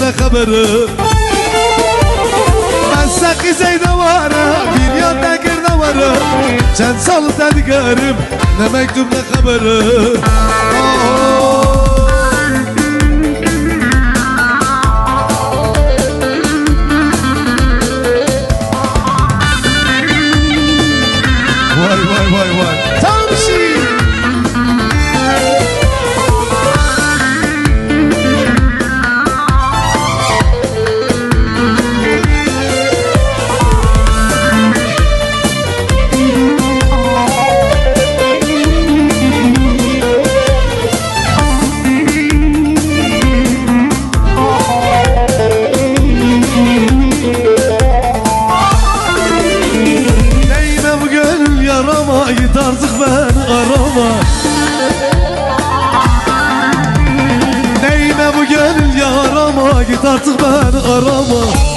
ne haberi Ben sekiz ayda varım Bir yanda girde varım. Çend salı tedgarim Ne mektup ne haberi Aa. Vay vay vay vay. Tam şey artık beni arama. Neyime bu gönül yarama? Git artık beni arama